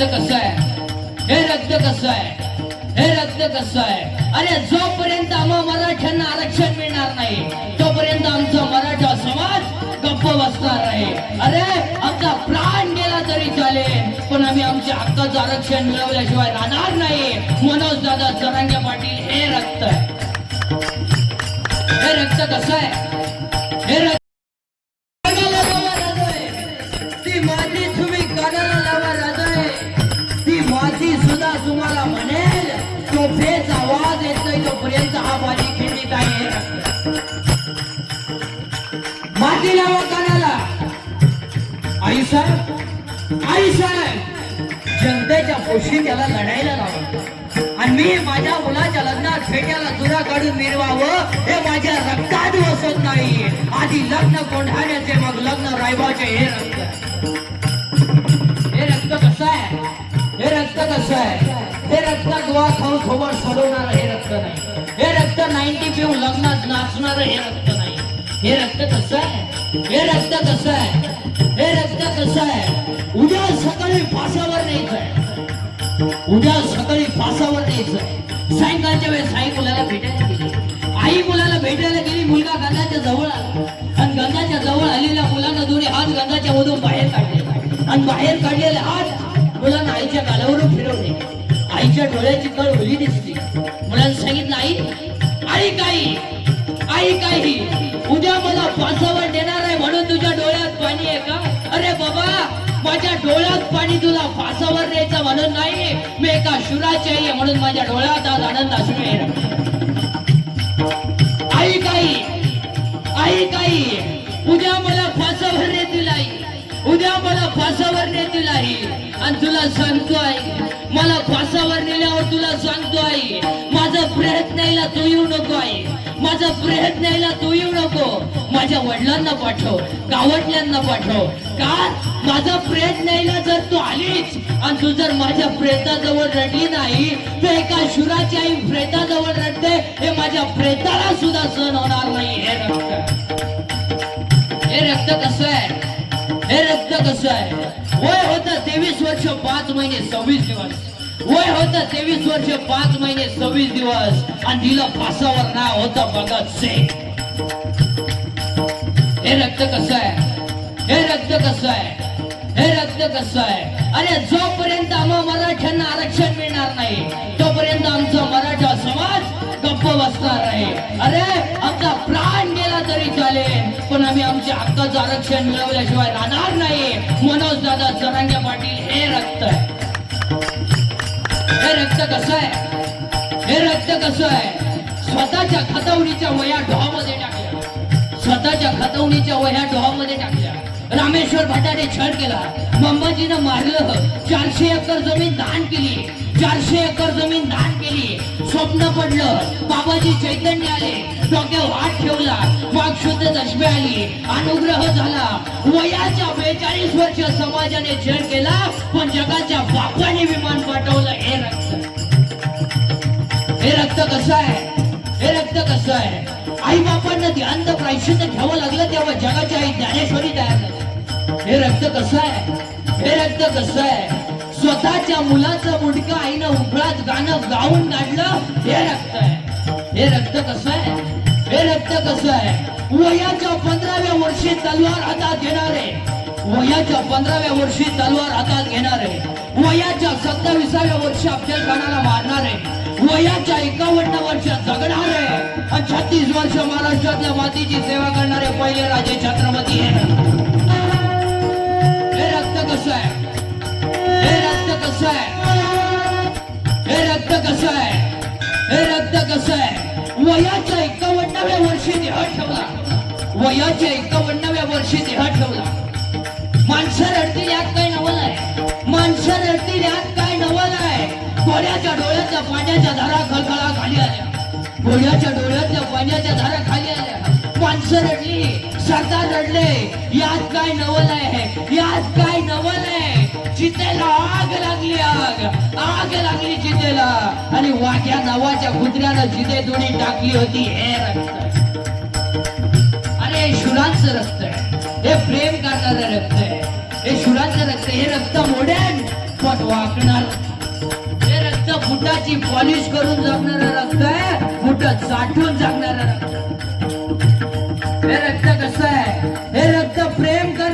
रक्त कसं आहे? हे रक्त कसं आहे? हे रक्त कसं आहे? अरे जोपर्यंत आम्हा मराठ्यांना आरक्षण मिळणार नाही तोपर्यंत आमचा मराठा समाज गप्प बसणार नाही. अरे आमचा प्राण गेला तरी चालेल पण आम्ही आमच्या हक्काचं आरक्षण मिळवल्याशिवाय राहणार नाही. मनोज दादा चरांगे पाटील हे रक्त आहे. हे रक्त कसं आहे? हे रक्त तुम्हाला म्हणेल तो बेच आवाज येतोय तोपर्यंत हा माझी खिंडी काय माती लावा कानाला. आई साहेब आई साहेब जनतेच्या पोशी त्याला लढायला लावा. आणि मी माझ्या मुलाच्या लग्नात फेट्याला जुरा काढून मिरवावं हे माझ्या रक्तात बसत नाही. आधी लग्न कोंढाण्याचे मग लग्न रायबाचे हे रक्त. हे रक्त कसं आहे? हे रक्त कसं आहे? हे रक्त गोवा खाऊन खोबड सोडवणार हे रक्त नाही. हे रक्त नाईन्टी पिऊन लग्नात नाचणार हे रक्त नाही. हे रक्त कसं आहे? हे रक्त कसं आहे? हे रक्त कसं आहे? उद्या सकाळी फासावर न्यायचं आहे उद्या सकाळी फासावर यायचं सायंकाळच्या वेळेस आई मुलाला भेटायला गेली. आई मुलाला भेटायला गेली मुलगा गंगाच्या जवळ आला. आणि गंगाच्या जवळ आलेल्या मुलानं दोन्ही हात गंगाच्या मधून बाहेर काढले. आणि बाहेर काढलेले हात मुलांना आईच्या गालावरून फिरवले आईच्या डोळ्याची कळ ओली दिसली मुलांनी सांगितलं आई आई काही आई काही उद्या मला फासावर देणार आहे म्हणून तुझ्या डोळ्यात पाणी आहे का? अरे बाबा माझ्या डोळ्यात पाणी तुला फासावर द्यायचं म्हणून नाही मी एका शुराची आई म्हणून माझ्या डोळ्यात आज आनंद असू आई काही आई काही उद्या मला फासावर देतील आई. उद्या मला फासावर नेतील आई आणि तुला सांगतो आई मला फासावर नेल्यावर तुला सांगतो आई माझा प्रयत्नाला तू येऊ नको आई माझा प्रयत्नाला तू येऊ नको. माझ्या वडिलांना पाठव गावटल्यांना पाठव. का? माझा प्रयत्नाला जर तू आलीच आणि तू जर माझ्या प्रेताजवळ रडली नाही तर एका शुराची आई प्रेताजवळ रडते. हे माझ्या प्रेताला सुद्धा सण होणार नाही. हे रक्त. हे रक्त कसं आहे? हे रक्त कसं आहे? वय होतं तेवीस वर्ष पाच महिने सव्वीस दिवस. वय होतं तेवीस वर्ष पाच महिने सव्वीस दिवस. आणि तिला फासावर नाव होतं भगत सिंग. हे रक्त कसं आहे? हे रक्त कसं आहे? हे रक्त कसं आहे? अरे जोपर्यंत आम्हा मराठ्यांना आरक्षण मिळणार नाही तोपर्यंत आमचा मराठा समाज गप्प बसणार आहे अरे आमचा प्राण गेला तरी चालेल पण आम्ही आमच्या हक्काचं आरक्षण मिळवल्याशिवाय राहणार नाही. मनोज दादा जरांगे पाटील हे रक्त आहे. हे रक्त कसं आहे? हे रक्त कसं आहे? स्वतःच्या खतवणीच्या वया ढोहामध्ये टाकल्या. स्वतःच्या खतवणीच्या वया ढोहामध्ये टाकल्या. रामेश्वर भटाने छळ केला. मंबाजीनं मारलं. चारशे एकर जमीन दान केली. चारशे एकर जमीन दान केली. स्वप्न पडलं. बाबाजी चैतन्य आले. डोक्या वाट ठेवला. वाघ शुद्ध दशमी आली. अनुग्रह झाला. वयाच्या बेचाळीस वर्ष समाजाने छळ केला. पण जगाच्या बापाने विमान पाठवलं. हे रक्त. हे रक्त कसं आहे? हे रक्त कसं आहे? आई बापांना ध्यान तर प्रायश्चित घ्यावं लागलं तेव्हा जगाच्या आई ज्ञानेश्वरी तयार झाली. हे रक्त कसं आहे? हे रक्त कसं आहे? स्वतःच्या मुलाचं मुंडकं आईनं उभळात गाणं गाऊन काढलं हे रक्त आहे. हे रक्त कसं आहे? हे रक्त कसं आहे? वयाच्या पंधराव्या वर्षी तलवार हातात घेणारे वयाच्या पंधराव्या वर्षी तलवार हातात घेणारे वयाच्या सत्ताविसाव्या वर्षी अफजल खानाला मारणारे वयाच्या एकावन्न वर्ष जगणारे आणि छत्तीस वर्ष महाराष्ट्रातल्या मातीची सेवा करणारे पहिले राजे छत्रपती हे. एकावन्नाव्या वर्षी देह ठेवला. वयाच्या एकावन्नाव्या वर्षी देह ठेवला. माणसं रडतील यात काय नवल आहे? माणसं रडतील यात काय नवल आहे? घोड्याच्या डोळ्यातल्या पाण्याच्या धारा खळखळा खाली आल्या. घोड्याच्या डोळ्यातल्या पाण्याच्या धारा खाली आल्या. माणसं रडली सरदार रडले यात काय नवल आहे? यात काय नवल आहे? चितेला आग लागली आग. आग लागली चितेला आणि वाघ्या नावाच्या कुत्र्यानं जिथे दोन्ही टाकली होती हेर. हे रक्त आहे. हे प्रेम करणारं रक्त आहे. हे शुरांचं रक्त हे रक्त मोडेन पण वाकणार. हे रक्त फुटाची पॉलिश करून जगणारं रक्त आहे. फुट साठवून जगणारं रक्त. हे रक्त कसं आहे? हे रक्त प्रेम कर